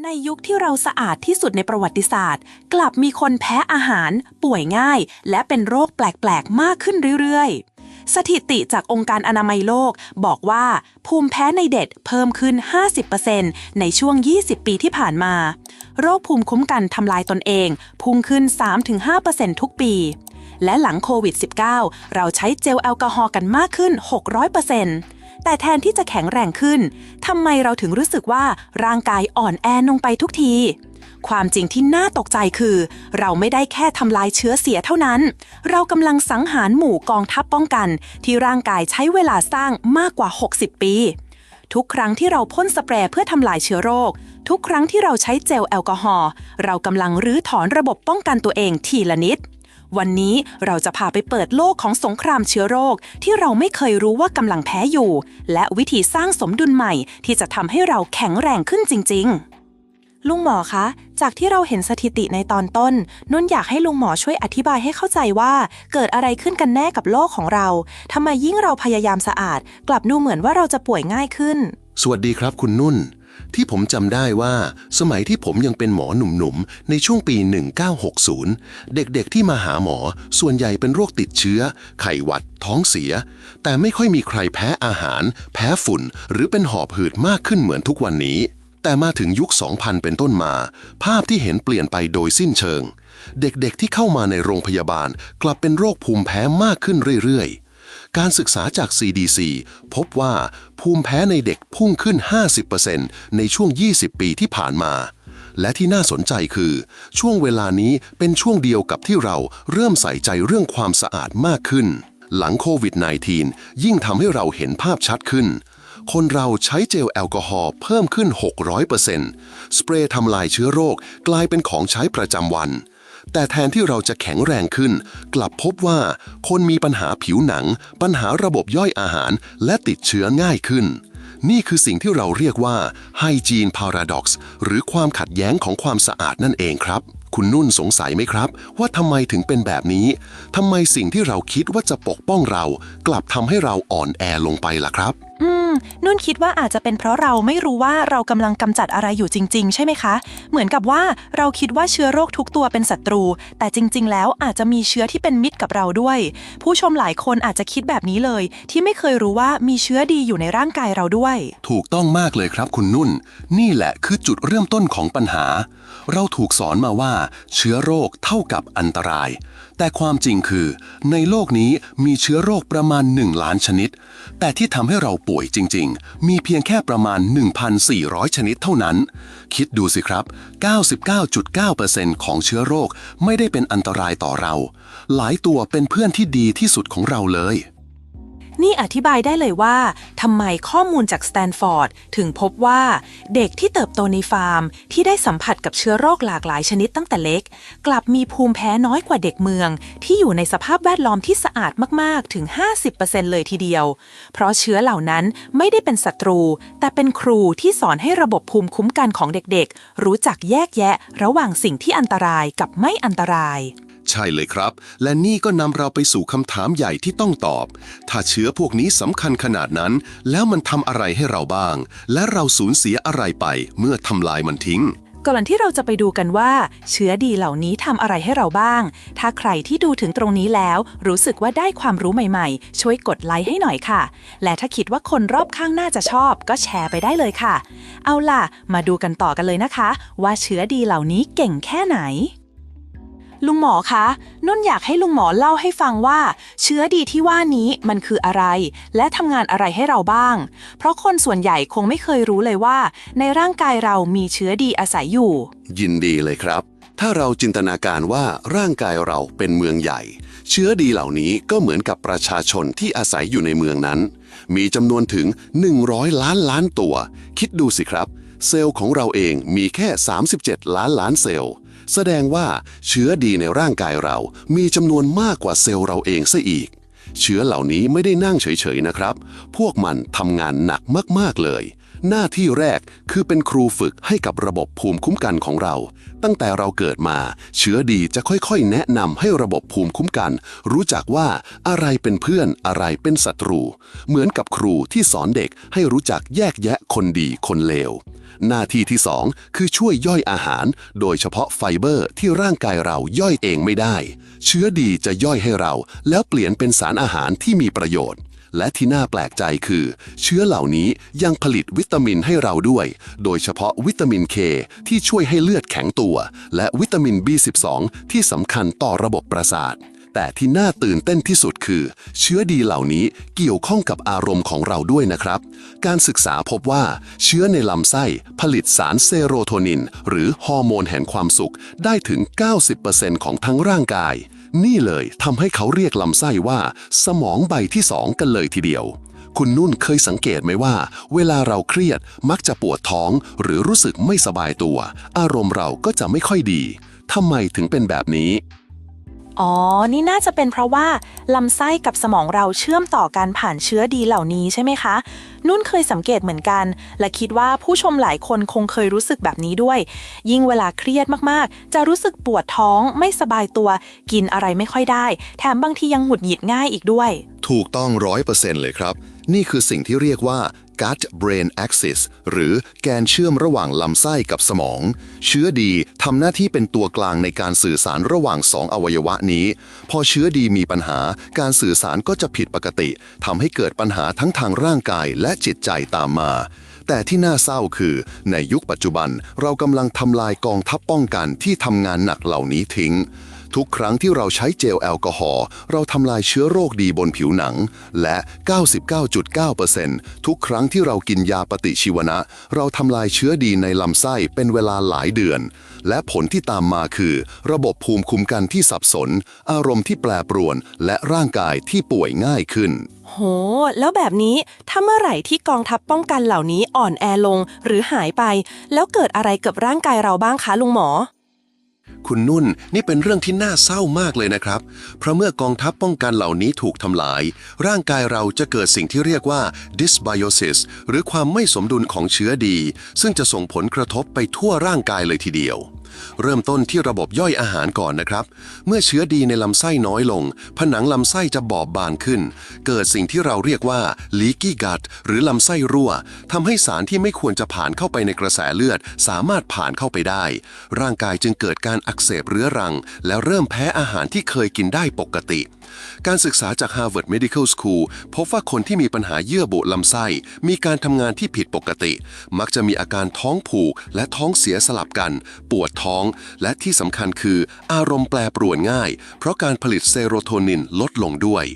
ในยุคที่เราสะอาดที่สุดในประวัติศาสตร์ กลับมีคนแพ้อาหาร ป่วยง่าย และเป็นโรคแปลก ๆ มากขึ้นเรื่อย ๆ สถิติจากองค์การอนามัยโลกบอกว่าภูมิแพ้ในเด็กเพิ่มขึ้น 50%ในช่วง 20 ปีที่ผ่านมา โรคภูมิคุ้มกันทำลายตนเอง พุ่งขึ้น 3-5%ทุกปี และหลังโควิด -19 เราใช้เจลแอลกอฮอล์กันมากขึ้น 600% แต่แทนที่จะแข็งแรงขึ้นทำไมเราถึงรู้สึกว่าร่างกายอ่อนแอลงไปทุกที ความจริงที่น่าตกใจคือ เราไม่ได้แค่ทำลายเชื้อเสียเท่านั้น เรากำลังสังหารหมู่กองทัพป้องกัน ที่ร่างกายใช้เวลาสร้างมากกว่า 60 ปี ทุกครั้งที่เราพ่นสเปรย์เพื่อทำลายเชื้อโรค ทุกครั้งที่เราใช้เจลแอลกอฮอล์เรากำลังรื้อถอนระบบป้องกันตัวเองทีละนิด วันนี้เราจะพาไปเปิดโลกของสงครามเชื้อโรค ที่เราไม่เคยรู้ว่ากำลังแพ้อยู่ และวิธีสร้างสมดุลใหม่ ที่จะทำให้เราแข็งแรงขึ้นจริง ๆลุงหมอคะ จากที่เราเห็นสถิติในตอนต้น นุ่นอยากให้ลุงหมอช่วยอธิบายให้เข้าใจว่า เกิดอะไรขึ้นกันแน่กับโลกของเราทำไมยิ่งเราพยายามสะอาด กลับดูเหมือนว่าเราจะป่วยง่ายขึ้น สวัสดีครับคุณนุ่น ที่ผมจำได้ว่าสมัยที่ผมยังเป็นหมอหนุ่มๆ ในช่วงปี 1960 เด็กๆที่มาหาหมอส่วนใหญ่เป็นโรคติดเชื้อ ไข้หวัด ท้องเสีย แต่ไม่ค่อยมีใครแพ้อาหาร แพ้ฝุ่น หรือเป็นหอบหืดมากขึ้นเหมือนทุกวันนี้ แต่มาถึงยุค 2000 เป็นต้นมา ภาพที่เห็นเปลี่ยนไปโดยสิ้นเชิง เด็กๆที่เข้ามาในโรงพยาบาล กลับเป็นโรคภูมิแพ้มากขึ้นเรื่อยๆ การศึกษาจาก CDC พบว่าภูมิแพ้ในเด็กพุ่งขึ้น 50%ในช่วง 20 ปีที่ผ่านมา และที่น่าสนใจคือ ช่วงเวลานี้เป็นช่วงเดียวกับที่เราเริ่มใส่ใจเรื่องความสะอาดมากขึ้น หลังโควิด -19 ยิ่งทำให้เราเห็นภาพชัดขึ้น คนเราใช้เจลแอลกอฮอล์เพิ่มขึ้น 600%สเปรย์ทำลายเชื้อโรคกลายเป็นของใช้ประจำวัน แต่แทนที่เราจะแข็งแรงขึ้น กลับพบว่าคนมีปัญหาผิวหนัง ปัญหาระบบย่อยอาหาร และติดเชื้อง่ายขึ้น นี่คือสิ่งที่เราเรียกว่า hygiene paradox หรือความขัดแย้งของความสะอาดนั่นเองครับคุณนุ่นสงสัยไหมครับ ว่าทำไมถึงเป็นแบบนี้ทำไมสิ่งที่เราคิดว่าจะปกป้องเรา กลับทำให้เราอ่อนแอลงไปล่ะครับ นุ่นคิดว่าอาจจะเป็นเพราะเราไม่รู้ว่าเรากำลังกำจัดอะไรอยู่จริง ๆ ใช่ไหมคะ เหมือนกับว่าเราคิดว่าเชื้อโรคทุกตัวเป็นศัตรู แต่จริง ๆ แล้วอาจจะมีเชื้อที่เป็นมิตรกับเราด้วย ผู้ชมหลายคนอาจจะคิดแบบนี้เลย ที่ไม่เคยรู้ว่ามีเชื้อดีอยู่ในร่างกายเราด้วย ถูกต้องมากเลยครับคุณนุ่น นี่แหละคือจุดเริ่มต้นของปัญหา เราถูกสอนมาว่า เชื้อโรคเท่ากับอันตราย แต่ความจริงคือ ในโลกนี้มีเชื้อโรคประมาณ 1 ล้านชนิด แต่ที่ทำให้เราป่วยจริง ๆ มีเพียงแค่ประมาณ 1,400 ชนิดเท่านั้น คิดดูสิครับ 99.9%ของเชื้อโรคไม่ได้เป็นอันตรายต่อเรา หลายตัวเป็นเพื่อนที่ดีที่สุดของเราเลย นี่อธิบายได้เลยว่าทำไมข้อมูลจากสแตนฟอร์ดถึงพบว่า เด็กที่เติบโตในฟาร์ม ที่ได้สัมผัสกับเชื้อโรคหลากหลายชนิดตั้งแต่เล็ก กลับมีภูมิแพ้น้อยกว่าเด็กเมือง ที่อยู่ในสภาพแวดล้อมที่สะอาดมากๆถึง 50%เลยทีเดียว เพราะเชื้อเหล่านั้นไม่ได้เป็นศัตรู แต่เป็นครูที่สอนให้ระบบภูมิคุ้มกันของเด็กๆ รู้จักแยกแยะ ระหว่างสิ่งที่อันตรายกับไม่อันตราย ใช่เลยครับ และนี่ก็นำเราไปสู่คำถามใหญ่ที่ต้องตอบ ถ้าเชื้อพวกนี้สำคัญขนาดนั้น แล้วมันทำอะไรให้เราบ้าง และเราสูญเสียอะไรไป เมื่อทำลายมันทิ้ง ก่อนที่เราจะไปดูกันว่า เชื้อดีเหล่านี้ทำอะไรให้เราบ้าง ถ้าใครที่ดูถึงตรงนี้แล้ว รู้สึกว่าได้ความรู้ใหม่ๆ ช่วยกดไลค์ให้หน่อยค่ะ และถ้าคิดว่าคนรอบข้างน่าจะชอบ ก็แชร์ไปได้เลยค่ะ เอาล่ะ มาดูกันต่อกันเลยนะคะ ว่าเชื้อดีเหล่านี้เก่งแค่ไหน ลุงหมอคะนุ่นอยากให้ลุงหมอเล่าให้ฟังว่า เชื้อดีที่ว่านี้มันคืออะไร และทำงานอะไรให้เราบ้าง เพราะคนส่วนใหญ่คงไม่เคยรู้เลยว่า ในร่างกายเรามีเชื้อดีอาศัยอยู่ ยินดีเลยครับ ถ้าเราจินตนาการว่าร่างกายเราเป็นเมืองใหญ่ เชื้อดีเหล่านี้ก็เหมือนกับประชาชนที่อาศัยอยู่ในเมืองนั้น มีจำนวนถึง 100 ล้านล้านตัว คิดดูสิครับ เซลล์ของเราเองมีแค่ 37 ล้านล้านเซลล์ แสดงว่าเชื้อดีในร่างกายเรามีจำนวนมากกว่าเซลล์เราเองซะอีก เชื้อเหล่านี้ไม่ได้นั่งเฉยๆนะครับ พวกมันทำงานหนักมากๆเลย หน้าที่แรกคือเป็นครูฝึกให้กับระบบภูมิคุ้มกันของเรา ตั้งแต่เราเกิดมา เชื้อดีจะค่อยๆ แนะนำให้ระบบภูมิคุ้มกัน รู้จักว่าอะไรเป็นเพื่อนอะไรเป็นศัตรู เหมือนกับครูที่สอนเด็กให้รู้จักแยกแยะคนดีคนเลว หน้าที่ที่ 2 คือช่วยย่อยอาหาร โดยเฉพาะไฟเบอร์ที่ร่างกายเราย่อยเองไม่ได้ เชื้อดีจะย่อยให้เรา แล้วเปลี่ยนเป็นสารอาหารที่มีประโยชน์ และที่น่าแปลกใจคือ เชื้อเหล่านี้ยังผลิตวิตามินให้เราด้วย โดยเฉพาะวิตามินเคที่ช่วยให้เลือดแข็งตัว และวิตามิน B12 ที่สำคัญต่อระบบประสาท แต่ที่น่าตื่นเต้นที่สุดคือ เชื้อดีเหล่านี้เกี่ยวข้องกับอารมณ์ของเราด้วยนะครับ การศึกษาพบว่าเชื้อในลำไส้ผลิตสารเซโรโทนิน หรือฮอร์โมนแห่งความสุขได้ถึง 90%ของทั้งร่างกาย นี่เลยทำให้เขาเรียกลำไส้ว่า สมองใบที่สองกันเลยทีเดียว คุณนุ่นเคยสังเกตไหมว่า เวลาเราเครียดมักจะปวดท้อง หรือรู้สึกไม่สบายตัว อารมณ์เราก็จะไม่ค่อยดีทำไมถึงเป็นแบบนี้ อ๋อ นี่น่าจะเป็นเพราะว่าลำไส้กับสมองเราเชื่อมต่อกันผ่านเชื้อดีเหล่านี้ใช่ไหมคะ นุ่นเคยสังเกตเหมือนกัน และคิดว่าผู้ชมหลายคนคงเคยรู้สึกแบบนี้ด้วย ยิ่งเวลาเครียดมากๆ จะรู้สึกปวดท้องไม่สบายตัว กินอะไรไม่ค่อยได้ แถมบางทียังหงุดหงิดง่ายอีกด้วย ถูกต้องร้อยเปอร์เซ็นต์เลยครับ นี่คือสิ่งที่เรียกว่า gut brain axis หรือแกนเชื่อมระหว่างลำไส้กับสมอง เชื้อดีทำหน้าที่เป็นตัวกลางในการสื่อสารระหว่างสองอวัยวะนี้ พอเชื้อดีมีปัญหา การสื่อสารก็จะผิดปกติทำให้เกิดปัญหาทั้งทางร่างกายและจิตใจตามมาแต่ที่น่าเศร้าคือ ในยุคปัจจุบันเรากำลังทำลายกองทัพป้องกันที่ทำงานหนักเหล่านี้ทิ้ง ทุกครั้งที่เราใช้เจลแอลกอฮอล์เราทำลายเชื้อโรคดีบนผิวหนัง และ 99.9%ทุกครั้งที่เรากินยาปฏิชีวนะ เราทำลายเชื้อดีในลำไส้เป็นเวลาหลายเดือน และผลที่ตามมาคือ ระบบภูมิคุ้มกันที่สับสน อารมณ์ที่แปรปรวน และร่างกายที่ป่วยง่ายขึ้น โห แล้วแบบนี้ถ้าเมื่อไหร่ที่กองทัพป้องกันเหล่านี้อ่อนแอลงหรือหายไป แล้วเกิดอะไรกับร่างกายเราบ้างคะลุงหมอ คุณนุ่นนี่เป็นเรื่องที่น่าเศร้ามากเลยนะครับ เพราะเมื่อกองทัพป้องกันเหล่านี้ถูกทำลาย ร่างกายเราจะเกิดสิ่งที่เรียกว่า dysbiosis หรือความไม่สมดุลของเชื้อดี ซึ่งจะส่งผลกระทบไปทั่วร่างกายเลยทีเดียว เริ่มต้นที่ระบบย่อยอาหารก่อนนะครับ เมื่อเชื้อดีในลำไส้น้อยลง ผนังลำไส้จะบอบบางขึ้น เกิดสิ่งที่เราเรียกว่า leaky gut หรือลำไส้รั่วทำให้สารที่ไม่ควรจะผ่านเข้าไปในกระแสเลือด สามารถผ่านเข้าไปได้ ร่างกายจึงเกิดการอักเสบเรื้อรัง แล้วเริ่มแพ้อาหารที่เคยกินได้ปกติการศึกษาจาก Harvard Medical School พบว่าคนที่มีปัญหาเยื่อบุลำไส้ มีการทำงานที่ผิดปกติ มักจะมีอาการท้องผูก และท้องเสียสลับกัน ปวดท้อง และที่สำคัญคือ อารมณ์แปรปรวนง่าย เพราะการผลิตเซโรโทนินลดลงด้วย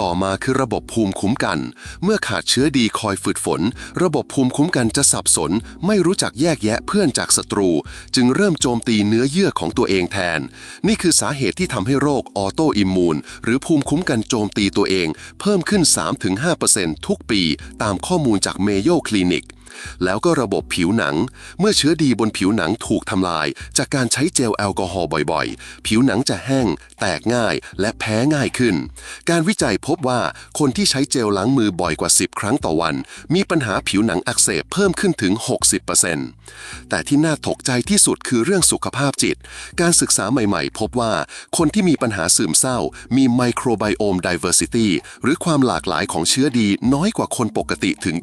ต่อมาคือระบบภูมิคุ้มกัน เมื่อขาดเชื้อดีคอยฝึดฝน ระบบภูมิคุ้มกันจะสับสน ไม่รู้จักแยกแยะเพื่อนจากศัตรู จึงเริ่มโจมตีเนื้อเยื่อของตัวเองแทน นี่คือสาเหตุที่ทำให้โรคออโตอิมมูนหรือภูมิคุ้มกันโจมตีตัวเอง เพิ่มขึ้น 3-5%ทุกปี ตามข้อมูลจากเมโยคลินิก แล้วก็ระบบผิวหนัง เมื่อเชื้อดีบนผิวหนังถูกทำลาย จากการใช้เจลแอลกอฮอล์บ่อยๆ ผิวหนังจะแห้ง แตกง่าย และแพ้ง่ายขึ้น การวิจัยพบว่าคนที่ใช้เจลล้างมือบ่อยกว่า 10 ครั้งต่อวัน มีปัญหาผิวหนังอักเสบเพิ่มขึ้นถึง 60%แต่ที่น่าตกใจที่สุดคือเรื่องสุขภาพจิต การศึกษาใหม่ๆ พบว่าคนที่มีปัญหาซึมเศร้า มีไมโครไบโอม diversity หรือความหลากหลายของเชื้อดีน้อยกว่าคนปกติถึง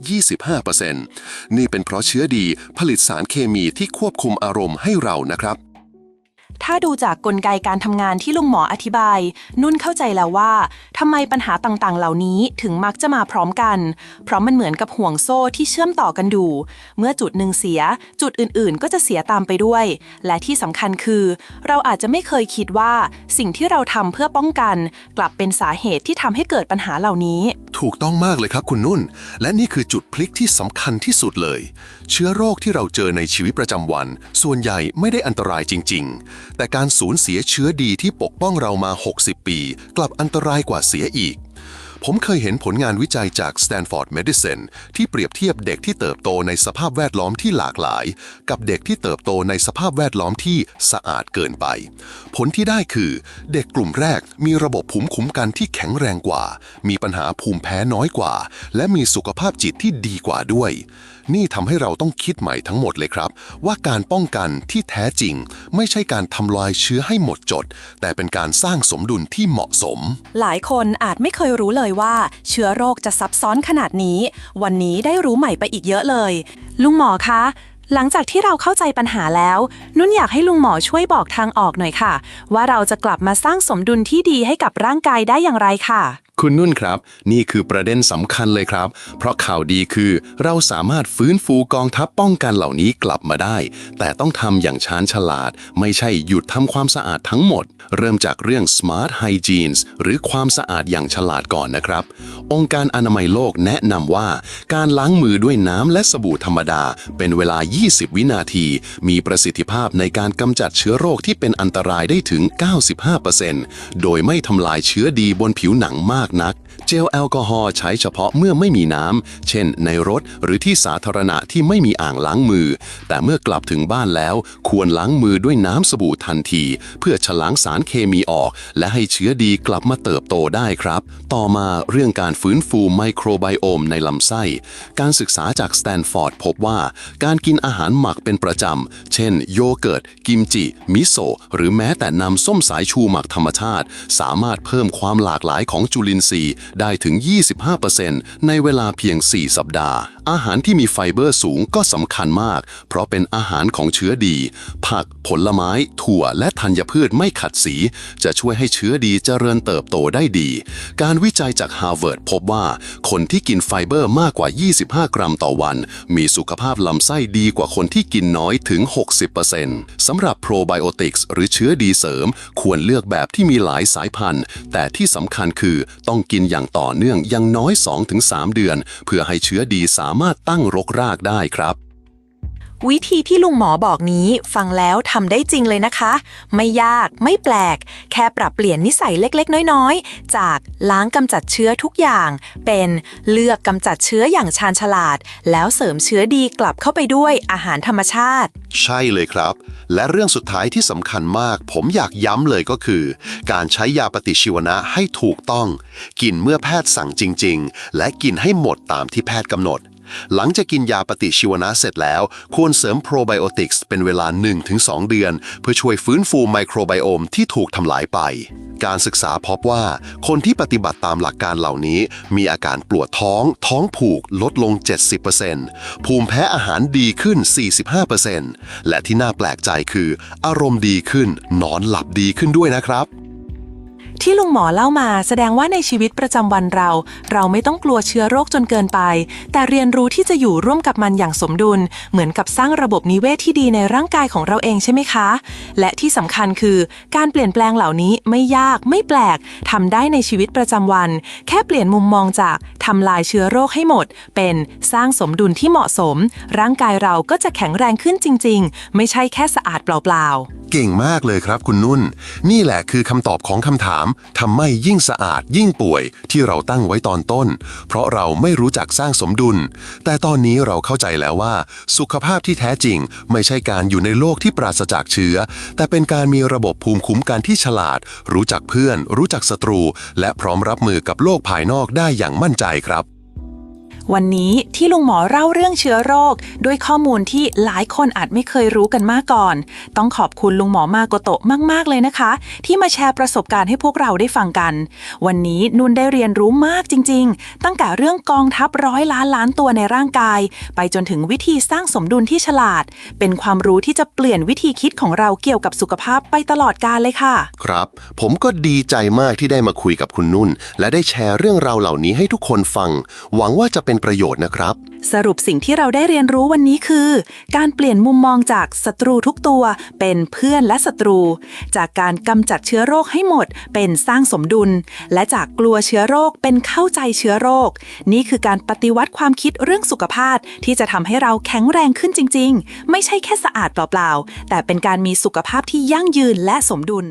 25%นี่เป็นเพราะเชื้อดีผลิตสารเคมีที่ควบคุมอารมณ์ให้เรานะครับ ถ้าดูจากกลไกการทำงานที่ลุงหมออธิบาย นุ่นเข้าใจแล้วว่าทำไมปัญหาต่างๆ เหล่านี้ถึงมักจะมาพร้อมกัน เพราะมันเหมือนกับห่วงโซ่ที่เชื่อมต่อกันดู เมื่อจุดหนึ่งเสีย จุดอื่นๆ ก็จะเสียตามไปด้วย และที่สำคัญคือ เราอาจจะไม่เคยคิดว่า สิ่งที่เราทำเพื่อป้องกัน กลับเป็นสาเหตุที่ทำให้เกิดปัญหาเหล่านี้ ถูกต้องมากเลยครับคุณนุ่น และนี่คือจุดพลิกที่สำคัญที่สุดเลย เชื้อโรคที่เราเจอในชีวิตประจำวัน ส่วนใหญ่ไม่ได้อันตรายจริง ๆ แต่การสูญเสียเชื้อดีที่ปกป้องเรามา 60 ปี กลับอันตรายกว่าเสียอีก ผมเคยเห็นผลงานวิจัยจาก Stanford Medicine ที่เปรียบเทียบเด็กที่เติบโตในสภาพแวดล้อมที่หลากหลาย กับเด็กที่เติบโตในสภาพแวดล้อมที่สะอาดเกินไป ผลที่ได้คือ เด็กกลุ่มแรกมีระบบภูมิคุ้มกันที่แข็งแรงกว่า มีปัญหาภูมิแพ้น้อยกว่า และมีสุขภาพจิตที่ดีกว่าด้วย นี่ทำให้เราต้องคิดใหม่ทั้งหมดเลยครับ ว่าการป้องกันที่แท้จริง ไม่ใช่การทำลายเชื้อให้หมดจด แต่เป็นการสร้างสมดุลที่เหมาะสม หลายคนอาจไม่เคยรู้เลยว่า เชื้อโรคจะซับซ้อนขนาดนี้ วันนี้ได้รู้ใหม่ไปอีกเยอะเลย ลุงหมอคะหลังจากที่เราเข้าใจปัญหาแล้ว นุ่นอยากให้ลุงหมอช่วยบอกทางออกหน่อยค่ะ ว่าเราจะกลับมาสร้างสมดุลที่ดีให้กับร่างกายได้อย่างไรค่ะ คุณนุ่นครับ นี่คือประเด็นสำคัญเลยครับ เพราะข่าวดีคือเราสามารถฟื้นฟูกองทัพป้องกันเหล่านี้กลับมาได้ แต่ต้องทำอย่างชาญฉลาด ไม่ใช่หยุดทำความสะอาดทั้งหมด เริ่มจากเรื่อง smart hygiene หรือความสะอาดอย่างฉลาดก่อนนะครับ องค์การอนามัยโลกแนะนำว่า การล้างมือด้วยน้ำและสบู่ธรรมดา เป็นเวลา 20 วินาที มีประสิทธิภาพในการกำจัดเชื้อโรคที่เป็นอันตรายได้ถึง 95%โดยไม่ทำลายเชื้อดีบนผิวหนังมากนัก เจลแอลกอฮอล์ใช้เฉพาะเมื่อไม่มีน้ำ เช่นในรถหรือที่สาธารณะที่ไม่มีอ่างล้างมือ แต่เมื่อกลับถึงบ้านแล้ว ควรล้างมือด้วยน้ำสบู่ทันที เพื่อฉลางสารเคมีออก และให้เชื้อดีกลับมาเติบโตได้ครับ ต่อมาเรื่องการฟื้นฟูไมโครไบโอมในลำไส้ การศึกษาจากสแตนฟอร์ดพบว่า การกินอาหารหมักเป็นประจำ เช่น โยเกิร์ต กิมจิ มิโซะ หรือแม้แต่นำส้มสายชูหมักธรรมชาติ สามารถเพิ่มความหลากหลายของจุลินทรีย์ได้ถึง 25%ในเวลาเพียง 4 สัปดาห์ อาหารที่มีไฟเบอร์สูงก็สำคัญมาก เพราะเป็นอาหารของเชื้อดี ผัก ผลไม้ ถั่ว และธัญพืชไม่ขัดสี จะช่วยให้เชื้อดีเจริญเติบโตได้ดี การวิจัยจากฮาร์วาร์ดพบว่าคนที่กินไฟเบอร์มากกว่า 25 กรัมต่อวัน มีสุขภาพลำไส้ดีกว่าคนที่กินน้อยถึง 60%สำหรับโปรไบโอติกส์หรือเชื้อดีเสริม ควรเลือกแบบที่มีหลายสายพันธุ์ แต่ที่สำคัญคือต้องกินอย่างต่อเนื่องอย่างน้อย 2-3 เดือน เพื่อให้เชื้อดีสามารถตั้งรกรากได้ครับ วิธีที่ลุงหมอบอกนี้ฟังแล้วทำได้จริงเลยนะคะ ไม่ยากไม่แปลก แค่ปรับเปลี่ยนนิสัยเล็กๆ น้อยๆ จากล้างกำจัดเชื้อทุกอย่าง เป็นเลือกกำจัดเชื้ออย่างชาญฉลาด แล้วเสริมเชื้อดีกลับเข้าไปด้วยอาหารธรรมชาติ ใช่เลยครับ และเรื่องสุดท้ายที่สำคัญมาก ผมอยากย้ำเลยก็คือ การใช้ยาปฏิชีวนะให้ถูกต้อง กินเมื่อแพทย์สั่งจริง ๆ และกินให้หมดตามที่แพทย์กำหนด หลังจากกินยาปฏิชีวนะเสร็จแล้ว ควรเสริมโปรไบโอติกส์เป็นเวลา 1-2 เดือน เพื่อช่วยฟื้นฟูไมโครไบโอมที่ถูกทำลายไป การศึกษาพบว่า คนที่ปฏิบัติตามหลักการเหล่านี้ มีอาการปวดท้อง ท้องผูกลดลง 70%ภูมิแพ้อาหารดีขึ้น 45%และที่น่าแปลกใจคือ อารมณ์ดีขึ้นนอนหลับดีขึ้นด้วยนะครับ ที่ลุงหมอเล่ามาแสดงว่าในชีวิตประจำวันเรา เราไม่ต้องกลัวเชื้อโรคจนเกินไป แต่เรียนรู้ที่จะอยู่ร่วมกับมันอย่างสมดุล เหมือนกับสร้างระบบนิเวศที่ดีในร่างกายของเราเองใช่ไหมคะ และที่สำคัญคือการเปลี่ยนแปลงเหล่านี้ไม่ยากไม่แปลกทำได้ในชีวิตประจำวัน แค่เปลี่ยนมุมมองจากทำลายเชื้อโรคให้หมด เป็นสร้างสมดุลที่เหมาะสม ร่างกายเราก็จะแข็งแรงขึ้นจริง ๆ ไม่ใช่แค่สะอาดเปล่าๆ เก่งมากเลยครับคุณนุ่น นี่แหละคือคำตอบของคำถามทำไมยิ่งสะอาดยิ่งป่วยที่เราตั้งไว้ตอนต้น เพราะเราไม่รู้จักสร้างสมดุล แต่ตอนนี้เราเข้าใจแล้วว่า สุขภาพที่แท้จริง ไม่ใช่การอยู่ในโลกที่ปราศจากเชื้อ แต่เป็นการมีระบบภูมิคุ้มกันที่ฉลาด รู้จักเพื่อน รู้จักศัตรู และพร้อมรับมือกับโลกภายนอกได้อย่างมั่นใจครับ วันนี้ที่ลุงหมอเล่าเรื่องเชื้อโรค ด้วยข้อมูลที่หลายคนอาจไม่เคยรู้กันมาก่อน ต้องขอบคุณลุงหมอมาโกโตะมาก ๆ เลยนะคะ ที่มาแชร์ประสบการณ์ให้พวกเราได้ฟังกัน วันนี้นุ่นได้เรียนรู้มากจริง ๆ ตั้งแต่เรื่องกองทัพร้อยล้านล้านตัวในร่างกาย ไปจนถึงวิธีสร้างสมดุลที่ฉลาด เป็นความรู้ที่จะเปลี่ยนวิธีคิดของเราเกี่ยวกับสุขภาพไปตลอดกาลเลยค่ะ ครับ ผมก็ดีใจมากที่ได้มาคุยกับคุณนุ่น และได้แชร์เรื่องราวเหล่านี้ให้ทุกคนฟัง หวังว่าจะเป็นเป็นประโยชน์นะครับ สรุปสิ่งที่เราได้เรียนรู้วันนี้คือ การเปลี่ยนมุมมองจากศัตรูทุกตัว เป็นเพื่อนและศัตรู จากการกำจัดเชื้อโรคให้หมด เป็นสร้างสมดุล และจากกลัวเชื้อโรคเป็นเข้าใจเชื้อโรค นี่คือการปฏิวัติความคิดเรื่องสุขภาพ ที่จะทำให้เราแข็งแรงขึ้นจริง ๆ ไม่ใช่แค่สะอาดเปล่าๆแต่เป็นการมีสุขภาพที่ยั่งยืนและสมดุล